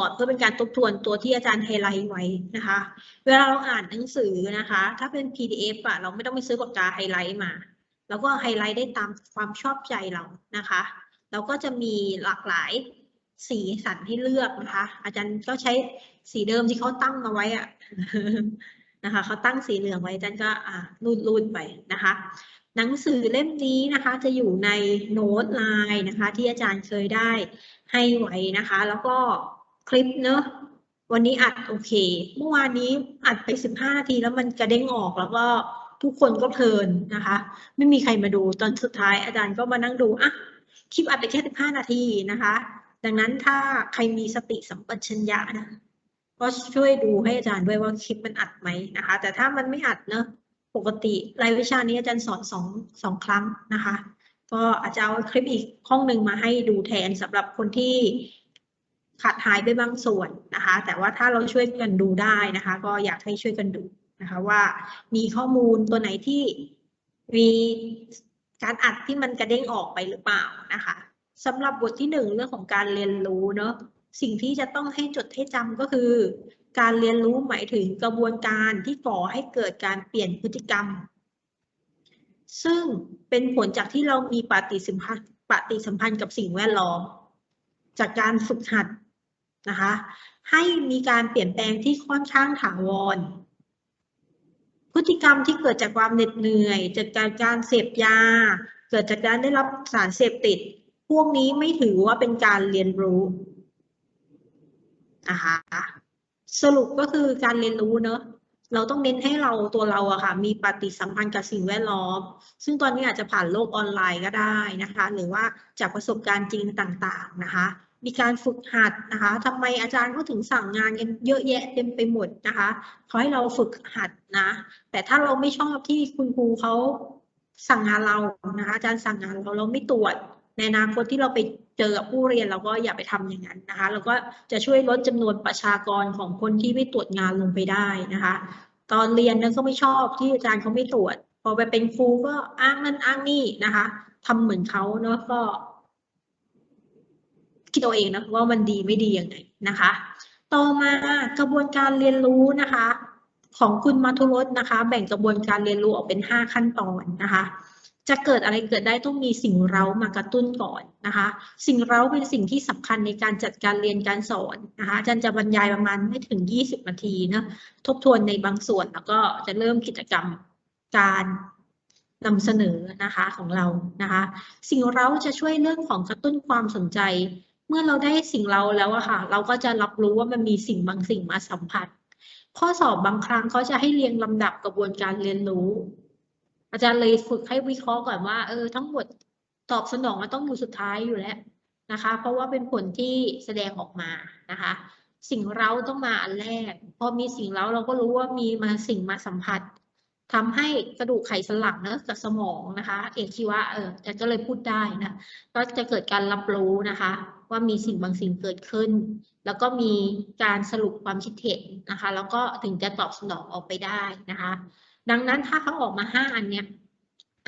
ก่อนเพื่อเป็นการทบทวนตัวที่อาจารย์ไฮไลท์ไว้นะคะ เวลาเราอ่านหนังสือนะคะ ถ้าเป็น PDF อะเราไม่ต้องไปซื้อปากกาไฮไลท์มาแล้วก็ไฮไลท์ได้ตามความชอบใจเรานะคะแล้วก็จะมีหลากหลายสีสันให้เลือกนะคะ อาจารย์ก็ใช้สีเดิมที่เขาตั้งเอาไว้อะนะคะเขาตั้งสีเหลืองไว้อาจารย์ก็อ่ารูดรูดไปนะคะ หนังสือเล่มนี้นะคะ จะอยู่ในโน้ตไลน์นะคะ ที่อาจารย์เคยได้ให้ไว้นะคะ แล้วก็ คลิปเนอะวันนี้อัดโอเค เมื่อวานนี้อัดไปสิบห้านาทีแล้วมันกระเด้งออกแล้วก็ทุกคนก็เพลินนะคะ ไม่มีใครมาดูตอนสุดท้ายอาจารย์ก็มานั่งดูอะคลิปอัดไปแค่สิบห้านาทีนะคะ ดังนั้นถ้าใครมีสติสัมปชัญญะนะก็ช่วยดูให้อาจารย์ด้วยว่าคลิปมันอัดไหมนะคะ แต่ถ้ามันไม่อัดเนอะปกติรายวิชานี้อาจารย์สอนสองสองครั้งนะคะ ก็อาจจะเอาคลิปอีกห้องหนึ่งมาให้ดูแทนสำหรับคนที่ ขาดหายไปบางส่วนนะคะ แต่ว่าถ้าเราช่วยกันดูได้นะคะ ก็อยากให้ช่วยกันดูนะคะว่ามีข้อมูลตัวไหนที่มีการอัดที่มันกระเด้งออกไปหรือเปล่านะคะสำหรับบทที่หนึ่งเรื่องของการเรียนรู้เนอะสิ่งที่จะต้องให้จดให้จำก็คือ การเรียนรู้หมายถึงกระบวนการที่ก่อให้เกิดการเปลี่ยนพฤติกรรม ซึ่งเป็นผลจากที่เรามีปฏิสัมพันธ์ปฏิสัมพันธ์กับสิ่งแวดล้อม จากการฝึกหัด นะคะ ให้มีการเปลี่ยนแปลงที่ค่อนข้างถาวร พฤติกรรมที่เกิดจากความเหน็ดเหนื่อย จากการการเสพยา เกิดจากการได้รับสารเสพติด พวกนี้ไม่ถือว่าเป็นการเรียนรู้นะคะสรุปก็คือการเรียนรู้เนอะเราต้องเน้นให้เราตัวเราอะค่ะ มีปฏิสัมพันธ์กับสิ่งแวดล้อม ซึ่งตอนนี้อาจจะผ่านโลกออนไลน์ก็ได้นะคะ หรือว่าจากประสบการณ์จริงต่างๆนะคะ มีการฝึกหัดนะคะทำไมอาจารย์เขาถึงสั่งงานกันเยอะแยะเต็มไปหมดนะคะขอให้เราฝึกหัดนะ แต่ถ้าเราไม่ชอบที่คุณครูเขาสั่งงานเรานะคะอาจารย์สั่งงานเราเราไม่ตรวจในอนาคตที่เราไปเจอกับผู้เรียนเราก็อย่าไปทำอย่างนั้นนะคะแล้วก็จะช่วยลดจำนวนประชากรของคนที่ไม่ตรวจงานลงไปได้นะคะ ตอนเรียนนั้นก็ไม่ชอบที่อาจารย์เขาไม่ตรวจ พอไปเป็นครูก็อ้างนั่นอ้างนี่นะคะทำเหมือนเขาเนาะก็ คิดเอาเองนะว่ามันดีไม่ดียังไงนะคะ ต่อมากระบวนการเรียนรู้นะคะ ของคุณมาทุรสนะคะ แบ่งกระบวนการเรียนรู้ออกเป็นห้าขั้นตอนนะคะจะเกิดอะไรเกิดได้ต้องมีสิ่งเร้ามากระตุ้นก่อนนะคะ สิ่งเร้าเป็นสิ่งที่สำคัญในการจัดการเรียนการสอนนะคะอาจารย์จะบรรยายประมาณไม่ถึง 20 นาทีเนาะทบทวนในบางส่วนแล้วก็จะเริ่มกิจกรรมการนำเสนอนะคะของเรานะคะ สิ่งเร้าจะช่วยเรื่องของกระตุ้นความสนใจ เมื่อเราได้สิ่งเราแล้วอะค่ะ เราก็จะรับรู้ว่ามันมีสิ่งบางสิ่งมาสัมผัส ข้อสอบบางครั้งเขาจะให้เรียงลำดับกระบวนการเรียนรู้ อาจารย์เลยฝึกให้วิเคราะห์ก่อนว่า เออ ทั้งหมดตอบสนองมันต้องอยู่สุดท้ายอยู่แล้วนะคะ เพราะว่าเป็นผลที่แสดงออกมานะคะ สิ่งเราต้องมาอันแรก พอมีสิ่งเราเราก็รู้ว่ามีมาสิ่งมาสัมผัสทำให้กระดูกไขสันหลังเนอะกับสมองนะคะ เอกชีวะเอออาจารย์ก็เลยพูดได้นะก็จะเกิดการรับรู้นะคะ ว่ามีสิ่งบางสิ่งเกิดขึ้น แล้วก็มีการสรุปความคิดเห็นนะคะ แล้วก็ถึงจะตอบสนองออกไปได้นะคะ ดังนั้นถ้าเขาออกมาห้าอันเนี้ย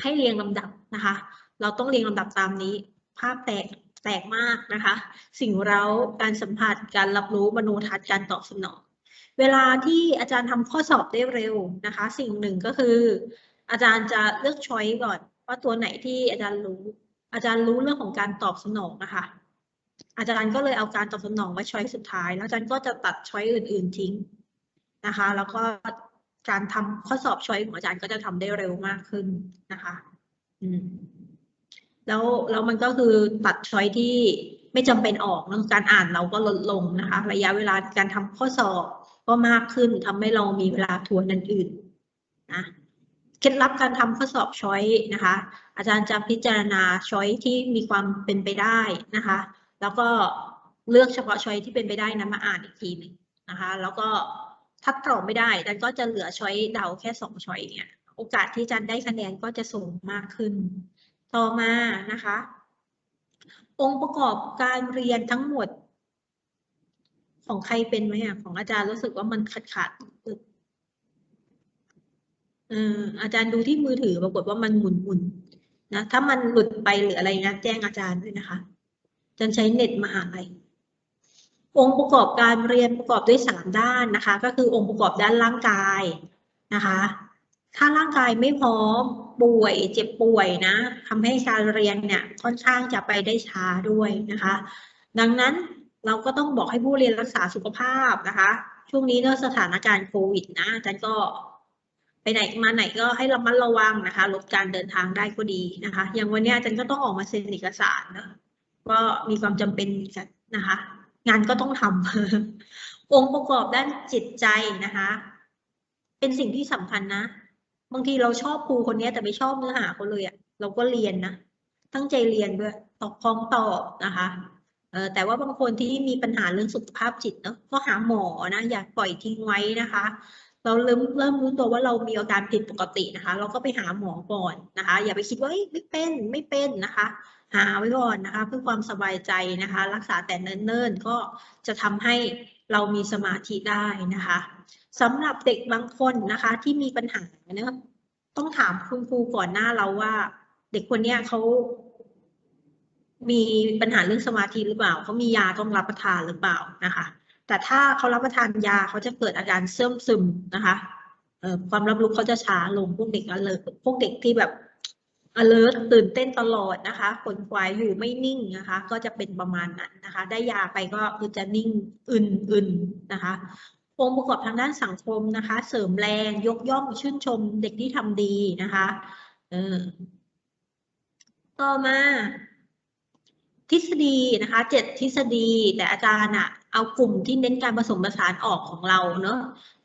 ให้เรียงลำดับนะคะ เราต้องเรียงลำดับตามนี้ ภาพแตกแตกมากนะคะ สิ่งเราการสัมผัสการรับรู้มโนทัศน์การตอบสนอง เวลาที่อาจารย์ทำข้อสอบได้เร็วนะคะ สิ่งหนึ่งก็คือ อาจารย์จะเลือกช้อยก่อนว่าตัวไหนที่อาจารย์รู้ อาจารย์รู้เรื่องของการตอบสนองนะคะ อาจารย์ก็เลยเอาการตอบสนองไว้ช้อยสุดท้าย แล้วอาจารย์ก็จะตัดช้อยอื่น ๆทิ้งนะคะ แล้วก็การทำข้อสอบช้อยของอาจารย์ก็จะทำได้เร็วมากขึ้นนะคะ อืมแล้วแล้วมันก็คือตัดช้อยที่ไม่จำเป็นออกเรื่องการอ่านเราก็ลดลงนะคะ ระยะเวลาการทำข้อสอบก็มากขึ้นทำให้เรามีเวลาทวนอันอื่นนะเคล็ดลับการทำข้อสอบช้อยนะคะ อาจารย์จะพิจารณาช้อยที่มีความเป็นไปได้นะคะ แล้วก็เลือกเฉพาะช้อยที่เป็นไปได้นั้นมาอ่านอีกทีหนึ่งนะคะ แล้วก็ถ้าตอบไม่ได้อาจารย์ก็จะเหลือช้อยเดาแค่สองช้อยเนี่ย โอกาสที่จารย์ได้คะแนนก็จะสูงมากขึ้น ต่อมานะคะ องค์ประกอบการเรียนทั้งหมด ของใครเป็นไหมอะของอาจารย์รู้สึกว่ามันขาดขาดเอออาจารย์ดูที่มือถือปรากฏว่ามันหมุนหมุนนะถ้ามันหลุดไปหรืออะไรนะแจ้งอาจารย์ด้วยนะคะ จารย์ใช้เน็ตมหาลัยองค์ประกอบการเรียนประกอบด้วยสามด้านนะคะ ก็คือองค์ประกอบด้านร่างกายนะคะ ถ้าร่างกายไม่พร้อมป่วยเจ็บป่วยนะทำให้การเรียนเนี่ยค่อนข้างจะไปได้ช้าด้วยนะคะ ดังนั้นเราก็ต้องบอกให้ผู้เรียนรักษาสุขภาพนะคะ ช่วงนี้เนื่องสถานการณ์โควิดนะอาจารย์ก็ไปไหนมาไหนก็ให้ระมัดระวังนะคะลดการเดินทางได้ก็ดีนะคะ อย่างวันนี้อาจารย์ก็ต้องออกมาเซ็นเอกสารนะ ก็มีความจำเป็นกันนะคะ งานก็ต้องทำองค์ประกอบด้านจิตใจนะคะ เป็นสิ่งที่สำคัญนะ บางทีเราชอบครูคนนี้แต่ไม่ชอบเนื้อหาเขาเลยอะเราก็เรียนนะตั้งใจเรียนด้วยตอบพร้อมตอบนะคะเออแต่ว่าบางคนที่มีปัญหาเรื่องสุขภาพจิตเนาะก็หาหมอนะอย่าปล่อยทิ้งไว้นะคะ เราเริ่มเริ่มรู้ตัวว่าเรามีอาการผิดปกตินะคะ เราก็ไปหาหมอก่อนนะคะ อย่าไปคิดว่าไม่เป็นไม่เป็นนะคะ หาไว้ก่อนนะคะเพื่อความสบายใจนะคะ รักษาแต่เนิ่นๆก็จะทำให้เรามีสมาธิได้นะคะสำหรับเด็กบางคนนะคะที่มีปัญหาเนะต้องถามคุณครูก่อนหน้าเราว่า เด็กคนนี้เขามีปัญหาเรื่องสมาธิหรือเปล่าเขามียาต้องรับประทานหรือเปล่านะคะ แต่ถ้าเขารับประทานยาเขาจะเกิดอาการเสื่อมซึมนะคะความรับรู้เขาจะช้าลงพวกเด็ก alert พวกเด็กที่แบบ alert ตื่นเต้นตลอดนะคะขนขวายอยู่ไม่นิ่งนะคะ ก็จะเป็นประมาณนั้นนะคะ ได้ยาไปก็คือจะนิ่งอึนๆนะคะองค์ประกอบทางด้านสังคมนะคะ เสริมแรงยกย่องชื่นชมเด็กที่ทำดีนะคะเออต่อมาทฤษฎีนะคะเจ็ดทฤษฎี แต่อาจารย์อะเอากลุ่มที่เน้นการผสมผสานออกของเราเนอะ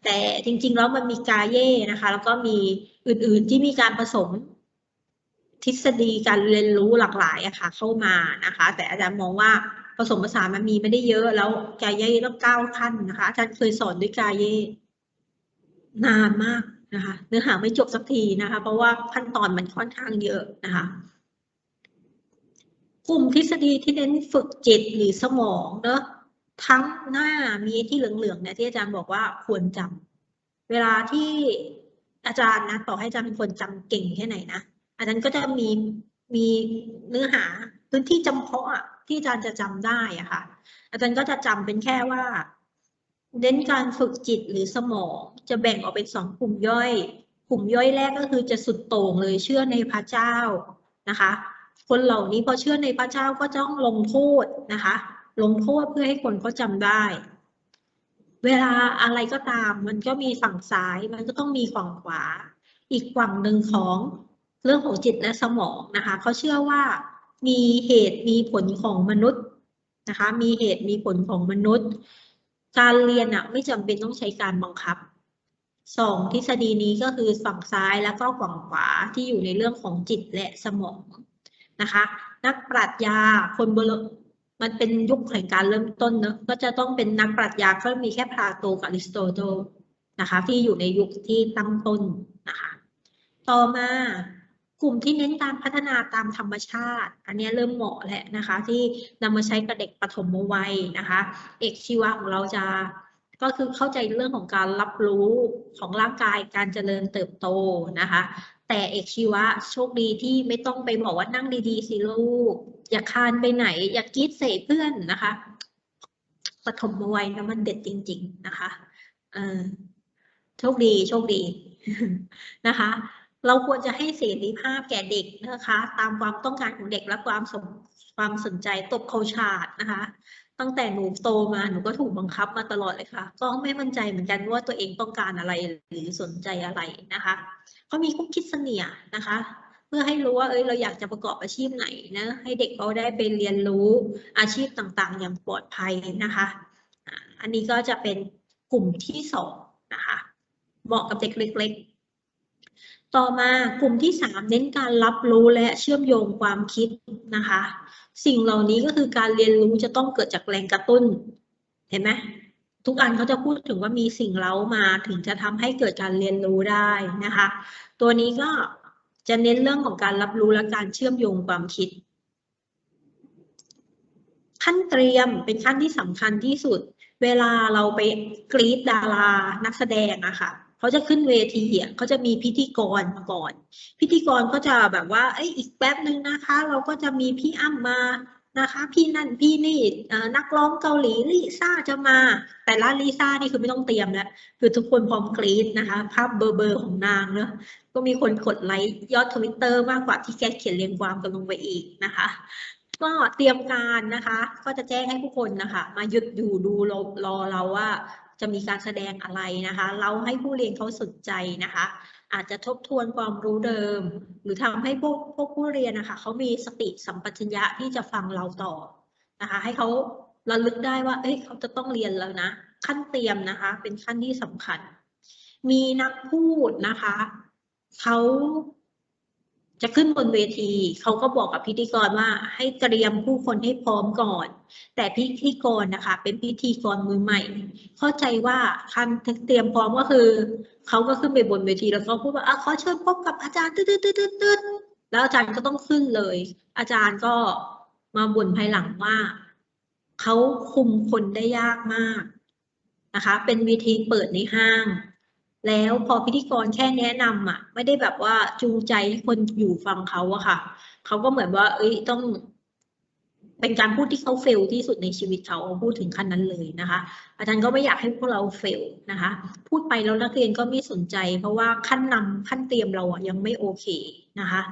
แต่จริงๆแล้วมันมีกาเย่นะคะ แล้วก็มีอื่นๆที่มีการผสม ทฤษฎีการเรียนรู้หลากหลายอะค่ะเข้ามานะคะ แต่อาจารย์มองว่าผสมผสานมันมีไม่ได้เยอะแล้วกายเย่ต้องก้าขั้นนะคะ อาจารย์เคยสอนด้วยกายเย่นานมากนะคะ เนื้อหาไม่จบสักทีนะคะ เพราะว่าขั้นตอนมันค่อนข้างเยอะนะคะกลุ่มทฤษฎีที่เน้นฝึกจิตหรือสมองเนอะทั้งหน้ามีที่เหลืองๆเนี่ยที่อาจารย์บอกว่าควรจำเวลาที่อาจารย์นะต่อให้อาจารย์เป็นคนจำเก่งแค่ไหนนะ อาจารย์ก็จะมีมีเนื้อหาพื้นที่จำเพาะที่อาจารย์จะจำได้อะค่ะ อาจารย์ก็จะจำเป็นแค่ว่า เน้นการฝึกจิตหรือสมองจะแบ่งออกเป็นสองกลุ่มย่อย กลุ่มย่อยแรกก็คือจะสุดโต่งเลยเชื่อในพระเจ้านะคะ คนเหล่านี้พอเชื่อในพระเจ้าก็ต้องลงโทษนะคะ ลงโทษเพื่อให้คนเขาจำได้ เวลาอะไรก็ตามมันก็มีฝั่งซ้ายมันก็ต้องมีฝั่งขวา อีกฝั่งหนึ่งของ เรื่องของจิตและสมองนะคะเขาเชื่อว่ามีเหตุมีผลของมนุษย์นะคะ มีเหตุมีผลของมนุษย์ การเรียนอะไม่จำเป็นต้องใช้การบังคับสองทฤษฎีนี้ก็คือฝั่งซ้ายแล้วก็ฝั่งขวาที่อยู่ในเรื่องของจิตและสมองนะคะ นักปรัชญาคนโบราณมันเป็นยุคแห่งการเริ่มต้นเนอะก็จะต้องเป็นนักปรัชญาก็มีแค่พลาโตกับอริสโตเติลนะคะ ที่อยู่ในยุคที่ตั้งต้นนะคะ ต่อมา กลุ่มที่เน้นการพัฒนาตามธรรมชาติ อันนี้เริ่มเหมาะแหล้วนะคะ ที่นำมาใช้กับเด็กปฐมวัยนะคะ เอกชีวะของเราจะก็คือเข้าใจเรื่องของการรับรู้ของร่างกายการเจริญเติบโตนะคะ แต่เอกชีวะโชคดีที่ไม่ต้องไปบอกว่านั่งดีๆสิลูก อย่าคานไปไหน อย่ากรีดใส่เพื่อนนะคะปฐมวัยนะมันเด็ดจริง ๆนะคะเออโชคดีโชคดีนะคะ เราควรจะให้เสรีภาพแก่เด็กนะคะ ตามความต้องการของเด็กและความสนความสนใจตบเขาฉาดนะคะ ตั้งแต่หนูโตมาหนูก็ถูกบังคับมาตลอดเลยค่ะ ก็ไม่มั่นใจเหมือนกันว่าตัวเองต้องการอะไรหรือสนใจอะไรนะคะเขามีคุกคิดเสนียนะคะ เพื่อให้รู้ว่าเอ้ยเราอยากจะประกอบอาชีพไหนนะให้เด็กเขาได้ไปเรียนรู้อาชีพต่างๆ อย่างปลอดภัยนะคะ อันนี้ก็จะเป็นกลุ่มที่สองนะคะเหมาะกับเด็กเล็กๆ ต่อมากลุ่มที่สามเน้นการรับรู้และเชื่อมโยงความคิดนะคะ สิ่งเหล่านี้ก็คือการเรียนรู้จะต้องเกิดจากแรงกระตุ้น เห็นไหมทุกอันเขาจะพูดถึงว่ามีสิ่งเล้ามาถึงจะทำให้เกิดการเรียนรู้ได้นะคะ ตัวนี้ก็จะเน้นเรื่องของการรับรู้และการเชื่อมโยงความคิด ขั้นเตรียมเป็นขั้นที่สำคัญที่สุด เวลาเราไปกรีดดารานักแสดงอะค่ะ เขาจะขึ้นเวทีอะเขาจะมีพิธีกรมาก่อน พิธีกรก็จะแบบว่าเอ้ยอีกแป๊บหนึ่งนะคะ เราก็จะมีพี่อ้ำมานะคะ พี่นั่นพี่นี่นักร้องเกาหลีลิซ่าจะมา แต่ละลิซ่านี่คือไม่ต้องเตรียมแล้วคือทุกคนพร้อมกรี๊ดนะคะ ภาพเบอร์เบอร์ของนางเนอะก็มีคนกดไลค์ยอดทวิตเตอร์มากกว่าที่แกเขียนเรียงความกันลงไปอีกนะคะ ก็เตรียมการนะคะ ก็จะแจ้งให้ผู้คนนะคะ มาหยุดอยู่ดูรอรอเราว่า จะมีการแสดงอะไรนะคะ เราให้ผู้เรียนเขาสนใจนะคะ อาจจะทบทวนความรู้เดิม หรือทำให้พวกพวกผู้เรียนนะคะเขามีสติสัมปชัญญะที่จะฟังเราต่อนะคะ ให้เขาระลึกได้ว่า เอ้ยเขาจะต้องเรียนแล้วนะ ขั้นเตรียมนะคะ เป็นขั้นที่สำคัญ มีนักพูดนะคะเขา จะขึ้นบนเวที เขาก็บอกกับพิธีกรว่าให้เตรียมผู้คนให้พร้อมก่อน แต่พิธีกรนะคะ เป็นพิธีกรมือใหม่ เข้าใจว่าคันเตรียมพร้อมก็คือ เขาก็ขึ้นไปบนเวทีแล้วก็พูดว่าอะขอเชิญพบกับอาจารย์ตืดตืดตืดตืดแล้วอาจารย์ก็ต้องขึ้นเลย อาจารย์ก็มาบ่นภายหลังว่าเขาคุมคนได้ยากมากนะคะ เป็นเวทีเปิดในห้าง แล้วพอพิธีกรแค่แนะนำอะ ไม่ได้แบบว่าจูงใจให้คนอยู่ฟังเขาอะค่ะ เขาก็เหมือนว่า เอ้ยต้อง เป็นการพูดที่เขาเฟลที่สุดในชีวิตเขาพูดถึงขั้นนั้นเลยนะคะ อาจารย์ก็ไม่อยากให้พวกเราเฟลนะคะ พูดไปแล้วนักเรียนก็ไม่สนใจ เพราะว่าขั้นนำขั้นเตรียมเราอะยังไม่โอเคนะคะ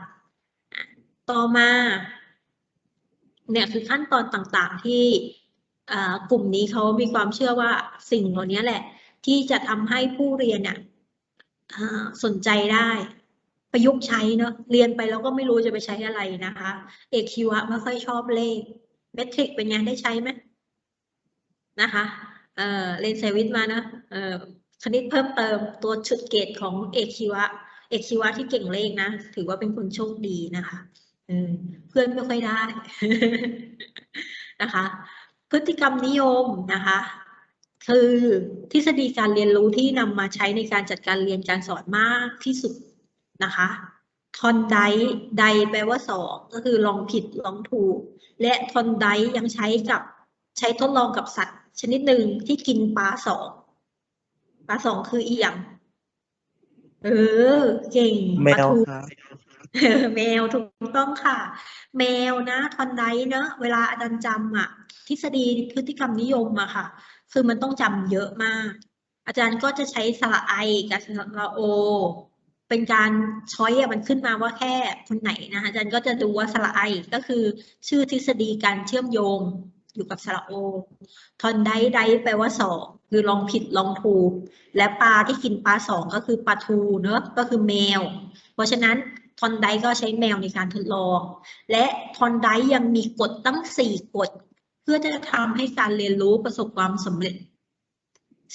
ต่อมา เนี่ยคือขั้นตอนต่างๆที่กลุ่มนี้เขามีความเชื่อว่าสิ่งเหล่านี้แหละ ที่จะทำให้ผู้เรียนเนี่ยสนใจได้ ประยุกต์ใช้เนอะเรียนไปแล้วก็ไม่รู้จะไปใช้อะไรนะคะเอกชีวะไม่ค่อยชอบเลขเมทริกเป็นไงได้ใช้ไหมนะคะเออเรียนไซวิทย์มานะเออคณิตเพิ่มเติมตัวชุดเกรดของเอกชีวะ เอกชีวะที่เก่งเลขนะ ถือว่าเป็นคนโชคดีนะคะเออเพื่อนไม่ค่อยได้นะคะ พฤติกรรมนิยมนะคะ คือทฤษฎีการเรียนรู้ที่นำมาใช้ในการจัดการเรียนการสอนมากที่สุดนะคะทอนไดไดแปลว่าสองก็คือลองผิดลองถูก และทอนไดยังใช้กับใช้ทดลองกับสัตว์ ชนิดหนึ่งที่กินปลาสองปลาสองคืออีหยังเออเก่งแมปลาวทูครับเออแมวถูกต้องค่ะ แมวนะทอนไดเนอะเวลาอาจารย์จำอะทฤษฎีพฤติกรรมนิยมอะค่ะ คือมันต้องจำเยอะมาก อาจารย์ก็จะใช้สระไอกับสระโอ เป็นการช้อยมันขึ้นมาว่าแค่คนไหนนะคะอาจารย์ก็จะดูว่าสระไอก็คือชื่อทฤษฎีการเชื่อมโยงอยู่กับสระโอ ทอนไดไดแปลว่าสองคือลองผิดลองถูก และปลาที่กินปลาสองก็คือปลาทูเนอะก็คือแมว เพราะฉะนั้นทอนไดก็ใช้แมวในการทดลอง และทอนไดยังมีกฎตั้งสี่กฎ พื่อจะทำให้การเรียนรู้ประสบความสำเร็จ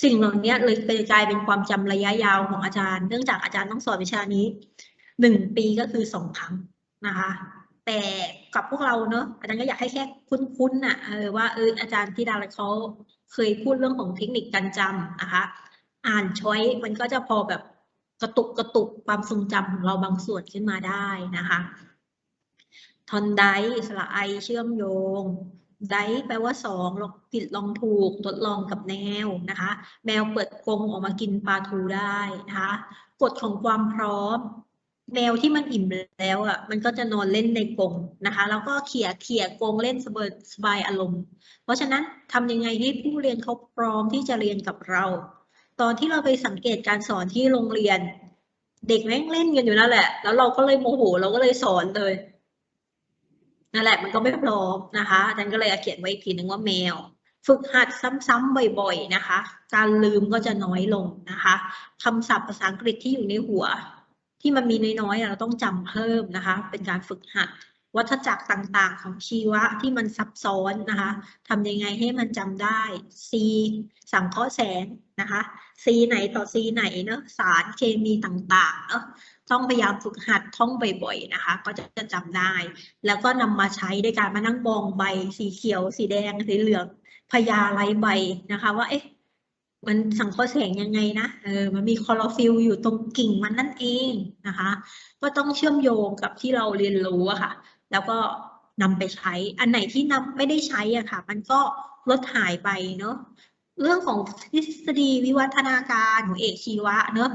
สิ่งเหล่านี้เลยกลายเป็นความจำระยะยาวของอาจารย์ เนื่องจากอาจารย์ต้องสอนวิชานี้หนึ่งปีก็คือสองครั้งนะคะ แต่กับพวกเราเนอะอาจารย์ก็อยากให้แค่คุ้นๆน่ะเออว่าเอออาจารย์ที่ดาราเขาเคยพูดเรื่องของเทคนิคการจำนะคะ อ่านช้อยมันก็จะพอแบบกระตุกกระตุกความทรงจำของเราบางส่วนขึ้นมาได้นะคะทอนไดสระไอเชื่อมโยง ไดแปลว่าสองลองผิดลองถูกทดลองกับแมวนะคะ แมวเปิดกรงออกมากินปลาทูได้นะคะกฎของความพร้อม แมวที่มันอิ่มแล้วอะมันก็จะนอนเล่นในกรงนะคะ แล้วก็เขี่ยเขี่ยกรงเล่นสบายสบายอารมณ์ เพราะฉะนั้นทำยังไงให้ผู้เรียนเขาพร้อมที่จะเรียนกับเรา ตอนที่เราไปสังเกตการสอนที่โรงเรียน เด็กแม่งเล่นกันอยู่นั่นแหละ แล้วเราก็เลยโมโหเราก็เลยสอนเลย นั่นแหละมันก็ไม่พร้อมนะคะอาจารย์ก็เลยเขียนไว้อีกทีนึงว่าแมว ฝึกหัดซ้ำๆบ่อยๆนะคะ การลืมก็จะน้อยลงนะคะคำศัพท์ภาษาอังกฤษที่อยู่ในหัว ที่มันมีน้อยๆเราต้องจำเพิ่มนะคะ เป็นการฝึกหัดวัฏจักรต่างๆ ของชีวะที่มันซับซ้อนนะคะทำยังไงให้มันจำได้ C สังเคราะห์แสงนะคะ C ไหนต่อ C ไหนเนอะสารเคมีต่างๆเนอะ ต้องพยายามฝึกหัดท่องบ่อยๆนะคะ ก็จะจะจำได้ แล้วก็นำมาใช้ในการมานั่งมองใบสีเขียว สีแดงสีเหลืองพญาไรใบนะคะ ว่าเอ๊ะมันสังเคราะห์แสงยังไงนะ เออ มันมีคลอโรฟิลอยู่ตรงกิ่งมันนั่นเองนะคะ ก็ต้องเชื่อมโยงกับที่เราเรียนรู้อะค่ะ แล้วก็นำไปใช้ อันไหนที่นำไม่ได้ใช้อะค่ะ มันก็ลดหายไปเนาะ เรื่องของทฤษฎีวิวัฒนาการของเอกชีวะเนอะ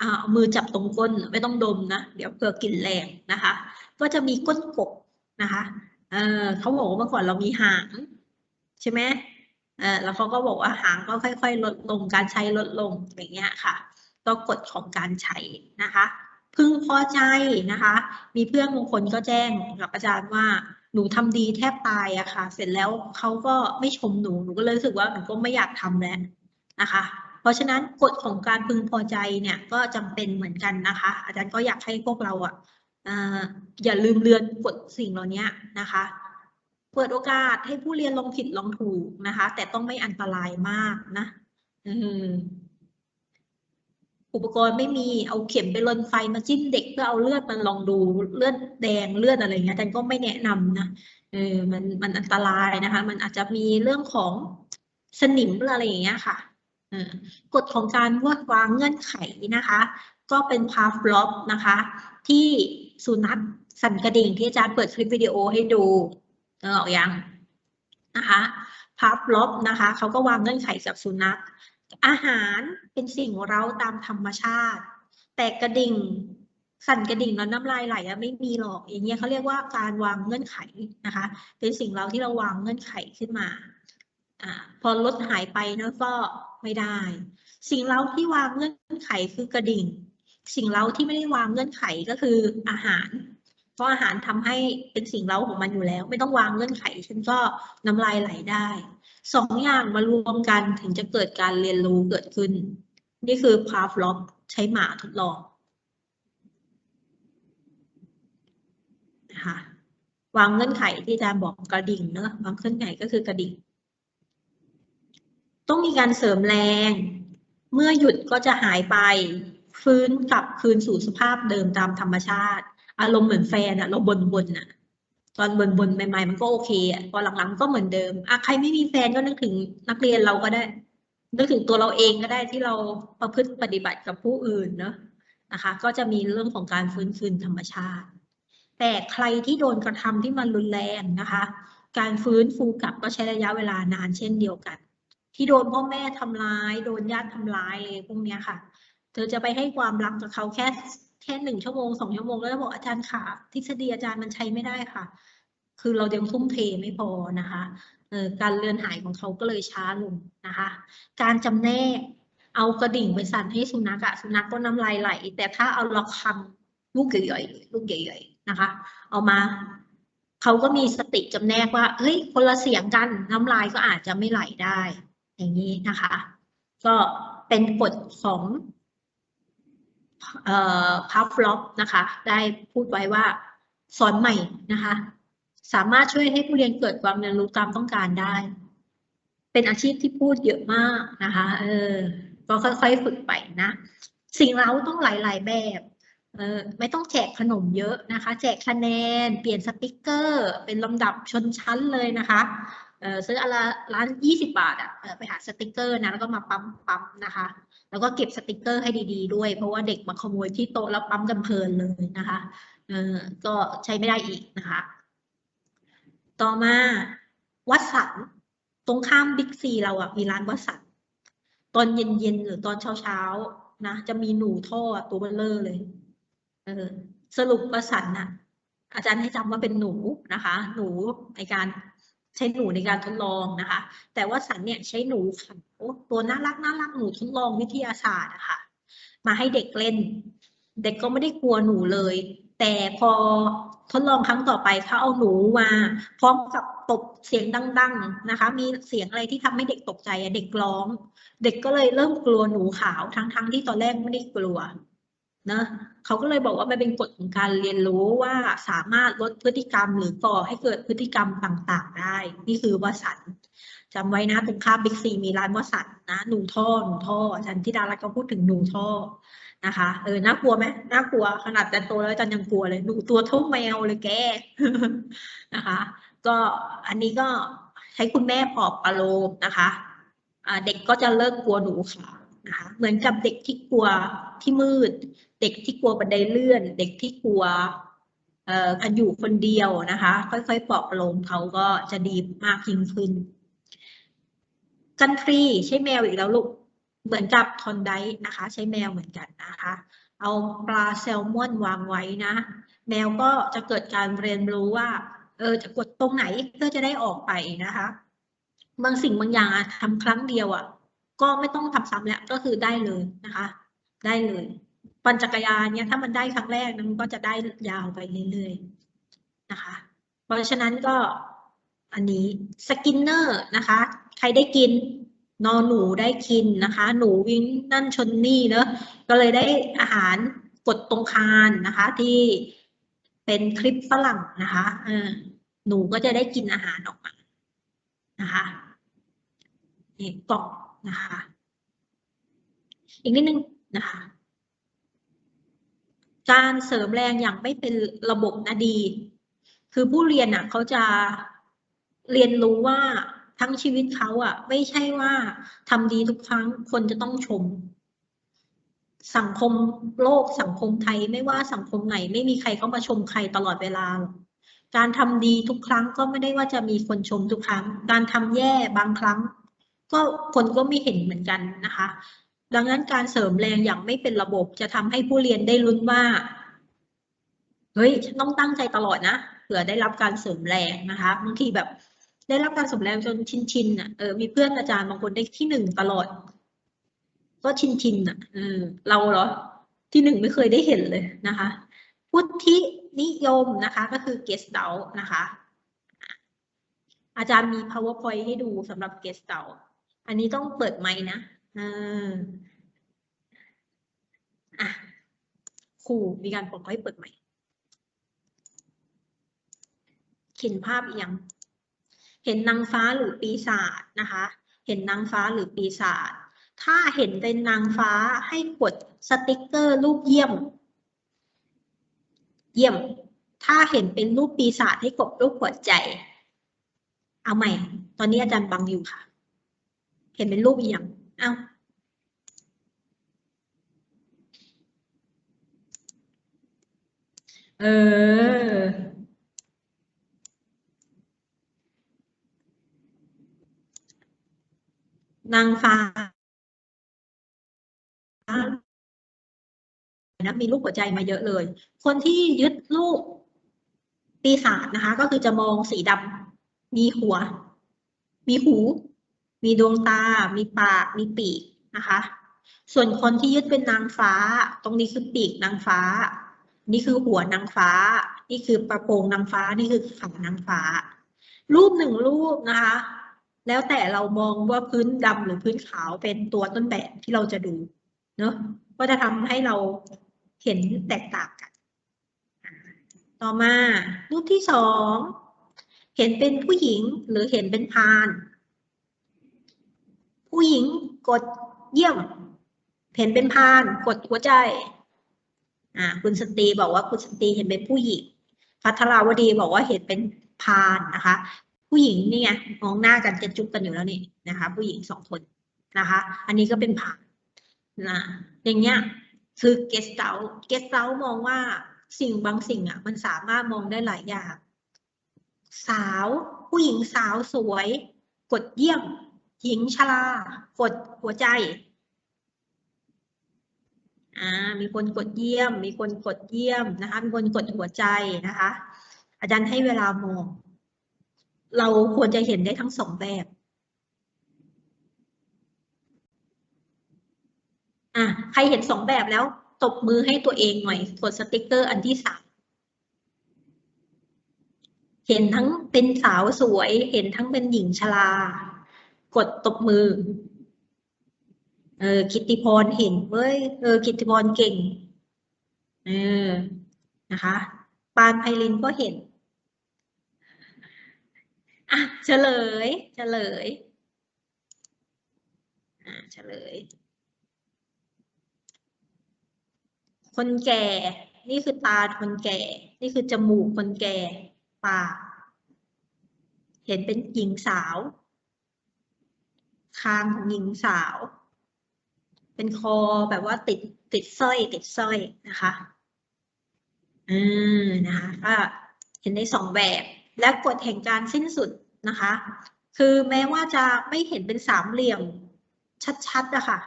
เอามือจับตรงก้นไม่ต้องดมนะ เดี๋ยวเกิดกลิ่นแรงนะคะ ก็จะมีก้นกบนะคะเออเขาบอกว่าเมื่อก่อนเรามีหาง ใช่ไหมเออแล้วเขาก็บอกว่าหางก็ค่อย ๆ ลดลงการใช้ลดลงอย่างเงี้ยค่ะ ก็กฎของการใช้นะคะ พึงพอใจนะคะ มีเพื่อนบางคนก็แจ้งกับอาจารย์ว่าหนูทำดีแทบตายอะค่ะ เสร็จแล้วเขาก็ไม่ชมหนู หนูก็เลยรู้สึกว่าหนูก็ไม่อยากทำแล้วนะคะ เพราะฉะนั้นกฎของการพึงพอใจเนี่ยก็จำเป็นเหมือนกันนะคะ อาจารย์ก็อยากให้พวกเราอะอ่าอย่าลืมเลือนกฎสิ่งเหล่านี้นะคะ เปิดโอกาสให้ผู้เรียนลองผิดลองถูกนะคะ แต่ต้องไม่อันตรายมากนะอุปกรณ์ไม่มีเอาเข็มไปลนไฟมาจิ้มเด็กเพื่อเอาเลือดมันลองดูเลือดแดงเลือดอะไรเงี้ยอาจารย์ก็ไม่แนะนำนะเออมันมันอันตรายนะคะ มันอาจจะมีเรื่องของสนิมหรืออะไรอย่างเงี้ยค่ะ กฎของการวดวางเงื่อนไขนะคะ ก็เป็นพาฟล็อกนะคะ ที่สุนัขสั่นกระดิ่งที่อาจารย์เปิดคลิปวิดีโอให้ดูเออออกยังนะคะพาฟล็อกนะคะเขาก็วางเงื่อนไขกับสุนัข อาหารเป็นสิ่งเราตามธรรมชาติ แต่กระดิ่ง สั่นกระดิ่งแล้วน้ำลายไหลอะไม่มีหรอกอย่างเงี้ยเขาเรียกว่าการวางเงื่อนไขนะคะ เป็นสิ่งเราที่เราวางเงื่อนไขขึ้นมา อพอรถหายไปนะก็ไม่ได้ สิ่งเราที่วางเงื่อนไขคือกระดิ่ง สิ่งเราที่ไม่ได้วางเงื่อนไขก็คืออาหาร เพราะอาหารทำให้เป็นสิ่งเร้าของมันอยู่แล้ว ไม่ต้องวางเงื่อนไขฉันก็น้ำลายไหลได้สองอย่างมารวมกันถึงจะเกิดการเรียนรู้เกิดขึ้น นี่คือพาฟล็อกใช้หมาทดลองนะคะวางเงื่อนไขที่อาจารย์บอกกระดิ่งเนอะวางเงื่อนไขก็คือกระดิ่ง ต้องมีการเสริมแรง เมื่อหยุดก็จะหายไป ฟื้นกลับคืนสู่สภาพเดิมตามธรรมชาติ อารมณ์เหมือนแฟนอะเราบนบนอะตอนบนบนใหม่ ๆ มันก็โอเคอะพอหลังๆก็เหมือนเดิมอะใครไม่มีแฟนก็นึกถึงนักเรียนเราก็ได้นึกถึงตัวเราเองก็ได้ที่เราประพฤติปฏิบัติกับผู้อื่นเนอะนะคะ ก็จะมีเรื่องของการฟื้นคืนธรรมชาติ แต่ใครที่โดนกระทำที่มันรุนแรงนะคะ การฟื้นฟูกลับก็ใช้ระยะเวลานานเช่นเดียวกัน ที่โดนพ่อแม่ทำร้าย โดนญาติทำร้ายเลยพวกเนี้ยค่ะ เธอจะไปให้ความรักกับเขาแค่แค่หนึ่งชั่วโมงสองชั่วโมงแล้วบอกอาจารย์ค่ะทฤษฎีอาจารย์มันใช้ไม่ได้ค่ะ คือเรายังทุ่มเทไม่พอนะคะเออการเลือนหายของเขาก็เลยช้าลงนะคะ การจำแนกเอากระดิ่งไปสั่นให้สุนัขอะสุนัขก็น้ำลายไหล แต่ถ้าเอาละครังลูกใหญ่ๆลูกใหญ่ๆนะคะ เอามาเขาก็มีสติจำแนกว่าเฮ้ยคนละเสียงกันน้ำลายก็อาจจะไม่ไหลได้ อย่างนี้นะคะ ก็เป็นกฎของพัฟล็อกนะคะ ได้พูดไว้ว่าสอนใหม่นะคะ สามารถช่วยให้ผู้เรียนเกิดความเรียนรู้ตามต้องการได้ เป็นอาชีพที่พูดเยอะมากนะคะ เออ ก็ค่อยๆฝึกไปนะ สิ่งเราต้องหลายๆแบบเออไม่ต้องแจกขนมเยอะนะคะ แจกคะแนน เปลี่ยนสติกเกอร์ เป็นลำดับชนชั้นเลยนะคะ เออซื้ออะไรร้านยี่สิบาทอะไปหาสติกเกอร์นะแล้วก็มาปั๊มปั๊มนะคะ แล้วก็เก็บสติกเกอร์ให้ดี ๆ ด้วย เพราะว่าเด็กมาขโมยที่โต๊ะแล้วปั๊มกันเพลินเลยนะคะเออก็ใช้ไม่ได้อีกนะคะ ต่อมาวัดสันตรงข้ามบิ๊กซีเราอะมีร้านวัดสันตอนเย็นๆหรือตอนเช้าๆนะจะมีหนูท่อตัวเบลเลอร์เลยเออสรุปวัดสันน่ะอาจารย์ให้จำว่าเป็นหนูนะคะ หนูในการ ใช้หนูในการทดลองนะคะ แต่ว่าสันเนี่ยใช้หนูขาวตัวน่ารักน่ารักหนูทดลองวิทยาศาสตร์นะคะมาให้เด็กเล่น เด็กก็ไม่ได้กลัวหนูเลย แต่พอทดลองครั้งต่อไปเขาเอาหนูมา พร้อมกับตบเสียงดัง ๆนะคะ มีเสียงอะไรที่ทำให้เด็กตกใจเด็กร้อง เด็กก็เลยเริ่มกลัวหนูขาวทั้งๆที่ตอนแรกไม่ได้กลัว นะเขาก็เลยบอกว่ามันเป็นกฎของการเรียนรู้ว่าสามารถลดพฤติกรรมหรือก่อให้เกิดพฤติกรรมต่างๆได้ นี่คือวสันต์จำไว้นะตรงข้ามบิ๊กซีมีร้านวสันต์นะหนูท่อหนูท่ออาจารย์ธิดารัตน์ก็พูดถึงหนูท่อนะคะเออน่ากลัวไหมน่ากลัวขนาดแต่โตแล้วอาจารย์ยังกลัวเลยหนูตัวเท่าแมวเลยแกนะคะ ก็อันนี้ก็ใช้คุณแม่ปลอบประโลมนะคะเด็กก็จะเลิกกลัวหนูขาวนะคะเหมือนกับเด็กที่กลัวที่มืด เด็กที่กลัวบันไดเลื่อน เด็กที่กลัวเอ่อการอยู่คนเดียวนะคะ ค่อยๆปลอบประโลมเขาก็จะดีมากยิ่งขึ้น กันฟรีใช้แมวอีกแล้วลูกเหมือนกับทอนไดนะคะ ใช้แมวเหมือนกันนะคะ เอาปลาแซลมอนวางไว้นะ แมวก็จะเกิดการเรียนรู้ว่า เออจะกดตรงไหนเพื่อจะได้ออกไปนะคะ บางสิ่งบางอย่างอะทำครั้งเดียวอะ ก็ไม่ต้องทำซ้ำแล้วก็คือได้เลยนะคะ ได้เลย ปั่นจักรยานเนี่ยถ้ามันได้ครั้งแรกนะมันก็จะได้ยาวไปเรื่อยๆนะคะ เพราะฉะนั้นก็อันนี้สกินเนอร์นะคะ ใครได้กินนอนหนูได้กินนะคะ หนูวิ่งนั่นชนนี่เนอะก็เลยได้อาหารกดตรงคานนะคะ ที่เป็นคลิปฝรั่งนะคะเออหนูก็จะได้กินอาหารออกมานะคะนี่กล่องนะคะ อีกนิดนึงนะคะ การเสริมแรงอย่างไม่เป็นระบบนะดี คือผู้เรียนอะเขาจะเรียนรู้ว่าทั้งชีวิตเขาอะ ไม่ใช่ว่าทำดีทุกครั้งคนจะต้องชม สังคมโลกสังคมไทยไม่ว่าสังคมไหนไม่มีใครเข้ามาชมใครตลอดเวลากการทำดีทุกครั้งก็ไม่ได้ว่าจะมีคนชมทุกครั้ง การทำแย่บางครั้ง ก็คนก็ไม่เห็นเหมือนกันนะคะ ดังนั้นการเสริมแรงอย่างไม่เป็นระบบจะทำให้ผู้เรียนได้ลุ้นว่า เฮ้ยฉันต้องตั้งใจตลอดนะเผื่อได้รับการเสริมแรงนะคะบางทีแบบได้รับการเสริมแรงจนชินๆอะเออมีเพื่อนอาจารย์บางคนได้ที่หนึ่งตลอด ก็ชินๆอะเออเราเหรอที่หนึ่งไม่เคยได้เห็นเลยนะคะ พุทธินิยมนะคะก็คือ guest d o u นะคะ อาจารย์มี powerpoint ให้ดูสำหรับ guest d o u อันนี้ต้องเปิดไมค์นะ อ่าอะครูมีการบอกให้เปิดไมค์เห็นภาพอีกยัง เห็นนางฟ้าหรือปีศาจนะคะ เห็นนางฟ้าหรือปีศาจ ถ้าเห็นเป็นนางฟ้าให้กดสติกเกอร์รูปเยี่ยม เยี่ยม ถ้าเห็นเป็นรูปปีศาจให้กดรูปหัวใจ เอาใหม่ ตอนนี้อาจารย์บังอยู่ค่ะ เห็นเป็นรูปอีกย่าง เอาเออนางฟ้า นะมีรูปหัวใจมาเยอะเลย คนที่ยึดรูปปีศาจนะคะ ก็คือจะมองสีดำมีหัว มีหู มีดวงตา มีปาก มีปีกนะคะ ส่วนคนที่ยึดเป็นนางฟ้า ตรงนี้คือปีกนางฟ้า นี่คือหัวนางฟ้า นี่คือประโปรงนางฟ้า นี่คือขานางฟ้า รูปหนึ่งรูปนะคะ แล้วแต่เรามองว่าพื้นดำหรือพื้นขาวเป็นตัวต้นแบบที่เราจะดูเนอะก็จะทำให้เราเห็นแตกต่างกัน ต่อมารูปที่สอง เห็นเป็นผู้หญิงหรือเห็นเป็นพาน ผู้หญิงกดเยี่ยม เห็นเป็นพาน กดหัวใจ อ่า คุณสตรีบอกว่าคุณสตรีเห็นเป็นผู้หญิง พัทราวดีบอกว่าเห็นเป็นพานนะคะ ผู้หญิงนี่ไงมองหน้ากันจะจุ๊บกันอยู่แล้วนี่นะคะ ผู้หญิงสองคนนะคะ อันนี้ก็เป็นพานนะอย่างเงี้ยคือเกสเตาเกสเตามองว่าสิ่งบางสิ่งอะ มันสามารถมองได้หลายอย่าง สาว ผู้หญิงสาวสวย กดเยี่ยม หญิงชรากดหัวใจอ่ามีคนกดเยี่ยม มีคนกดเยี่ยมนะคะ มีคนกดหัวใจนะคะ อาจารย์ให้เวลามอง เราควรจะเห็นได้ทั้งสองแบบอะใครเห็นสองแบบแล้วตบมือให้ตัวเองหน่อยกดสติกเกอร์อันที่สามเห็นทั้งเป็นสาวสวย เห็นทั้งเป็นหญิงชรา กดตบมือ เออกิติพรเห็นเว้ย เออกิตติพรเก่ง เออ นะคะ ปานไพลินก็เห็น อะ เฉลย เฉลย อ่าเฉลย คนแก่ นี่คือตาคนแก่ นี่คือจมูกคนแก่ ปาก เห็นเป็นหญิงสาว คางของหญิงสาว เป็นคอแบบว่าติดติดสร้อย ติดสร้อยนะคะอืมนะคะก็เห็นได้สองแบบและกฎแห่งการสิ้นสุดนะคะ คือแม้ว่าจะไม่เห็นเป็นสามเหลี่ยมชัดๆอะค่ะ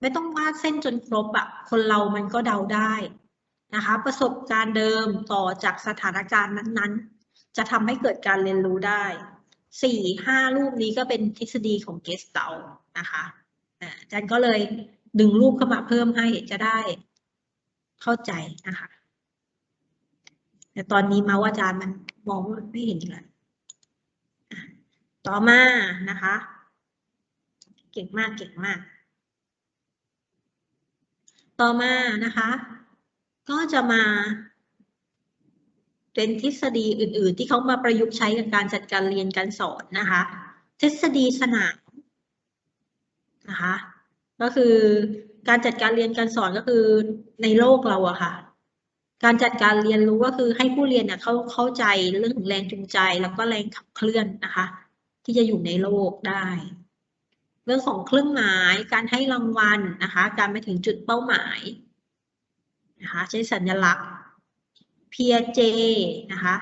ไม่ต้องวาดเส้นจนครบอะคนเรามันก็เดาได้นะคะ ประสบการณ์เดิมต่อจากสถานการณ์นั้นๆ จะทำให้เกิดการเรียนรู้ได้ สี่ห้ารูปนี้ก็เป็นทฤษฎีของเกสเตานะคะอาจารย์ก็เลยดึงรูปเข้ามาเพิ่มให้จะได้เข้าใจนะคะ แต่ตอนนี้มาว่าอาจารย์มันมองไม่เห็นอีกแล้วต่อมานะคะ เก่งมากเก่งมาก ต่อมานะคะ ก็จะมา เป็นทฤษฎีอื่น ๆ ที่เขามาประยุกต์ใช้กับการจัดการเรียนการสอนนะคะ ทฤษฎีสนามนะคะก็คือการจัดการเรียนการสอนก็คือในโลกเราอะค่ะ การจัดการเรียนรู้ก็คือให้ผู้เรียนเนี่ยเขาเข้าใจเรื่องของแรงจูงใจ แล้วก็แรงขับเคลื่อนนะคะ ที่จะอยู่ในโลกได้ เรื่องของเครื่องหมายการให้รางวัลนะคะ การไปถึงจุดเป้าหมายนะคะใช้สัญลักษณ์ PJ นะคะ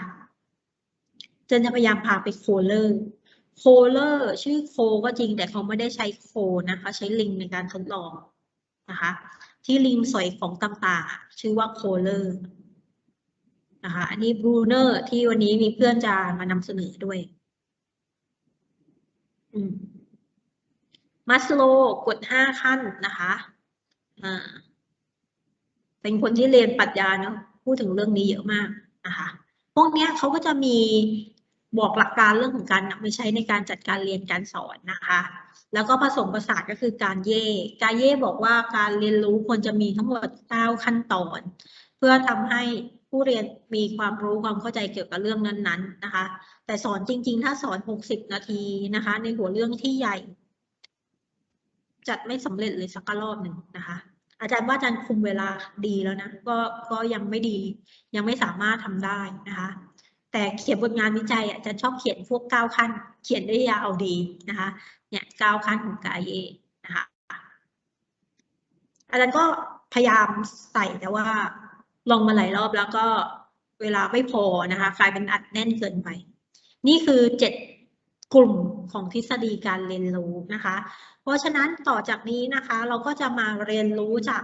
เจนจะพยายามพาไปโคเลอร์โคเลอร์ชื่อโคก็จริงแต่เขาไม่ได้ใช้โคนะคะใช้ลิงในการทดลองนะคะที่ลิงสอยของต่างๆ ชื่อว่าโคเลอร์นะคะอันนี้บรูเนอร์ที่วันนี้มีเพื่อนจะมานำเสนอด้วยมัสโลกดห้าขั้นนะคะ เป็นคนที่เรียนปรัชญาเนาะ พูดถึงเรื่องนี้เยอะมากนะคะพวกนี้เขาก็จะมีบอกหลักการเรื่องของการนำไปใช้ในการจัดการเรียนการสอนนะคะ แล้วก็ผสมผสานก็คือการเย่การเย่บอกว่าการเรียนรู้ควรจะมีทั้งหมดเก้าขั้นตอน เพื่อทำให้ผู้เรียนมีความรู้ความเข้าใจเกี่ยวกับเรื่องนั้นๆนะคะ แต่สอนจริง ๆ ถ้าสอนหกสิบนาทีนะคะ ในหัวเรื่องที่ใหญ่ จัดไม่สำเร็จเลยสักรอบหนึ่งนะคะ อาจารย์ว่าอาจารย์คุมเวลาดีแล้วนะก็ก็ยังไม่ดี ยังไม่สามารถทำได้นะคะ แต่เขียนบทงานวิจัยอาจารย์ชอบเขียนพวกเก้าขั้น เขียนได้ยาวดีนะคะเนี่ยเก้าขั้นของกายเยนะคะอาจารย์ก็พยายามใส่แต่ว่าลองมาหลายรอบแล้วก็เวลาไม่พอนะคะกลายเป็นอัดแน่นเกินไป นี่คือเจ็ด กลุ่มของทฤษฎีการเรียนรู้นะคะ เพราะฉะนั้นต่อจากนี้นะคะ เราก็จะมาเรียนรู้จาก